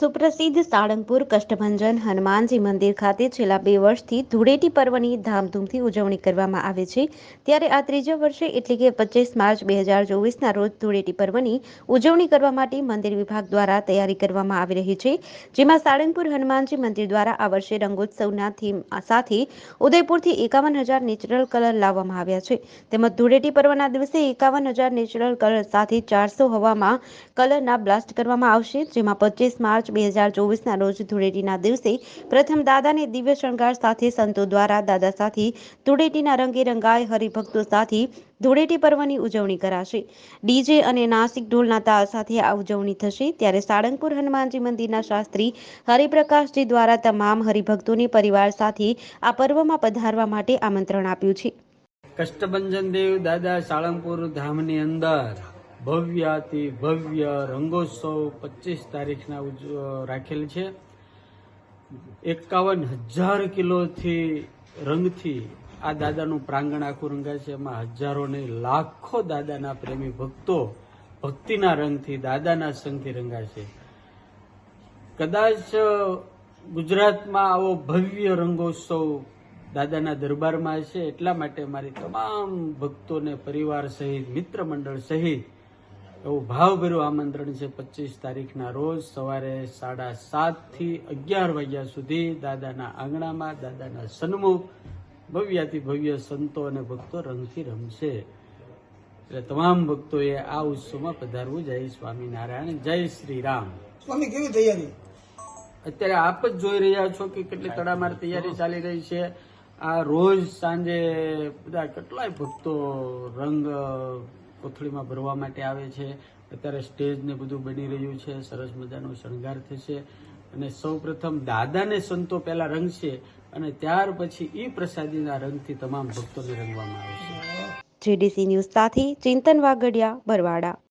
સુપ્રસિદ્ધ સાળંગપુર કષ્ટભંજન હનુમાનજી મંદિર ખાતે છેલ્લા બે વર્ષથી ધૂળેટી પર્વની ધામધૂમથી ઉજવણી કરવામાં આવે છે. ત્યારે આ ત્રીજા વર્ષે એટલે કે પચીસ માર્ચ બે હજાર ચોવીસના રોજ ધૂળેટી પર્વની ઉજવણી કરવા માટે મંદિર વિભાગ દ્વારા તૈયારી કરવામાં આવી રહી છે. જેમાં સાળંગપુર હનુમાનજી મંદિર દ્વારા આ વર્ષે રંગોત્સવના થીમ સાથે ઉદયપુરથી એકાવન હજાર નેચરલ કલર લાવવામાં આવ્યા છે. તેમજ ધૂળેટી પર્વના દિવસે એકાવન હજાર નેચરલ કલર સાથે ચારસો હવામાં કલરના બ્લાસ્ટ કરવામાં આવશે. જેમાં પચીસ માર્ચ બે હજાર ચોવીસના રોજ ધૂળેટીના દિવસે પ્રથમ દાદાને દિવ્ય શણગાર સાથે સંતો દ્વારા દાદા સાથે ધૂળેટીના રંગે રંગાય હરિભક્તો સાથે ધૂળેટી પર્વની ઉજવણી કરાશે. ડીજે અને નાસિક ઢોલના તાલ સાથે આ ઉજવણી થશે. ત્યારે સાળંગપુર હનુમાનજી મંદિરના શાસ્ત્રી હરિપ્રકાશજી દ્વારા તમામ હરિભક્તોને પરિવાર સાથે આ પર્વમાં પધારવા માટે આમંત્રણ આપ્યું છે. કષ્ટભંજન દેવ દાદા સાળંગપુર ધામની અંદર ભવ્યાતિ ભવ્ય રંગોત્સવ પચીસ તારીખના રાખેલ છે. એકાવન હજાર કિલોથી રંગથી આ દાદાનું પ્રાંગણ આખું રંગાય છે. એમાં હજારો નહીં લાખો દાદાના પ્રેમી ભક્તો ભક્તિના રંગથી, દાદાના સંગથી રંગાય છે. કદાચ ગુજરાતમાં આવો ભવ્ય રંગોત્સવ દાદાના દરબારમાં છે એટલા માટે મારી તમામ ભક્તોને પરિવાર સહિત, મિત્ર મંડળ સહિત એવું ભાવભર્યું આમંત્રણ છે પચીસ તારીખના રોજ સવારે સાડા સાતથી અગિયાર વાગ્યા સુધી દાદાના આંગણામાં દાદાના સન્મુખ ભવ્યાથી ભવ્ય સંતો અને ભક્તો રંગથી રમશે. એટલે તમામ ભક્તોએ આ ઉત્સવમાં પધારવું. જય સ્વામિનારાયણ જય શ્રી રામ સ્વામી કેવી તૈયારી? અત્યારે આપ જ જોઈ રહ્યા છો કે કેટલી તડામાર તૈયારી ચાલી રહી છે. આ રોજ સાંજે બધા કેટલાય ભક્તો રંગ કોથળીમાં ભરવા માટે આવે છે. અત્યારે સ્ટેજ ને બધું બની રહ્યું છે. સરસ મજાનો શણગાર થશે. અને સૌ પ્રથમ દાદાને સંતો પહેલા રંગશે અને ત્યાર પછી ઈ પ્રસાદીના રંગથી તમામ ભક્તોને રંગવામાં આવશે. જેડીસી ન્યૂઝ સાથે ચિંતન વાગડિયા, બરવાડા.